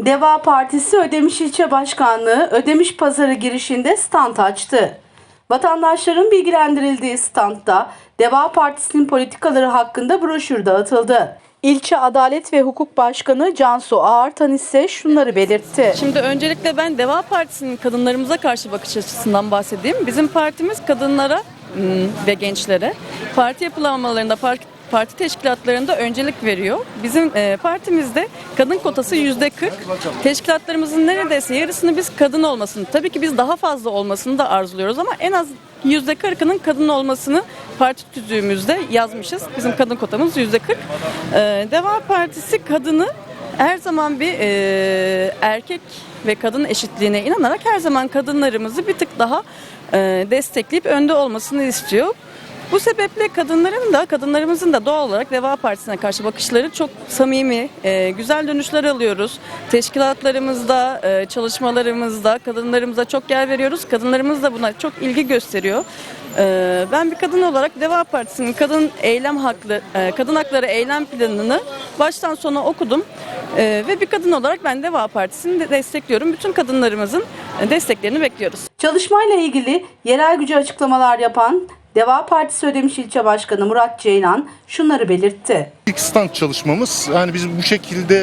Deva Partisi Ödemiş İlçe Başkanlığı Ödemiş Pazarı girişinde stand açtı. Vatandaşların bilgilendirildiği standta Deva Partisi'nin politikaları hakkında broşür dağıtıldı. İlçe Adalet ve Hukuk Başkanı Cansu Ağartan ise şunları belirtti. Şimdi öncelikle ben Deva Partisi'nin kadınlarımıza karşı bakış açısından bahsedeyim. Bizim partimiz kadınlara hmm, ve gençlere parti yapılanmalarında, parti, parti teşkilatlarında öncelik veriyor. Bizim e, partimizde kadın kotası yüzde 40. Teşkilatlarımızın neredeyse yarısını biz kadın olmasını, tabii ki biz daha fazla olmasını da arzuluyoruz ama en az yüzde 40'ının kadın olmasını parti tüzüğümüzde yazmışız. Bizim kadın kotamız yüzde 40. E, Deva Partisi kadını her zaman bir e, erkek ve kadın eşitliğine inanarak her zaman kadınlarımızı bir tık daha e, destekleyip önde olmasını istiyor. Bu sebeple kadınların da kadınlarımızın da doğal olarak Deva Partisi'ne karşı bakışları çok samimi, e, güzel dönüşler alıyoruz. Teşkilatlarımızda, e, çalışmalarımızda kadınlarımıza çok yer veriyoruz. Kadınlarımız da buna çok ilgi gösteriyor. E, ben bir kadın olarak Deva Partisi'nin kadın eylem haklı, e, kadın hakları eylem planını baştan sona okudum. E, ve bir kadın olarak ben Deva Partisi'ni de destekliyorum. Bütün kadınlarımızın desteklerini bekliyoruz. Çalışmayla ilgili yerel gücü açıklamalar yapan Deva Partisi Ödemiş İlçe Başkanı Murat Ceylan şunları belirtti. İlk stand çalışmamız. Yani biz bu şekilde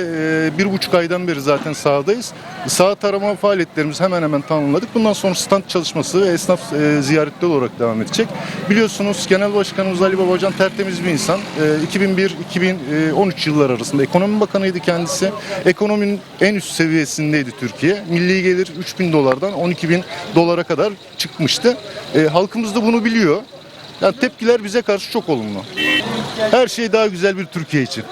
e, bir buçuk aydan beri zaten sahadayız. Saha tarama faaliyetlerimizi hemen hemen tamamladık. Bundan sonra stand çalışması ve esnaf e, ziyaretleri olarak devam edecek. Biliyorsunuz Genel Başkanımız Ali Babacan tertemiz bir insan. E, 2001-2013 yılları arasında ekonomi bakanıydı kendisi. Ekonominin en üst seviyesindeydi Türkiye. Milli gelir 3000 dolardan 12 bin dolara kadar çıkmıştı. E, halkımız da bunu biliyor. Yani tepkiler bize karşı çok olumlu. Her şey daha güzel bir Türkiye için.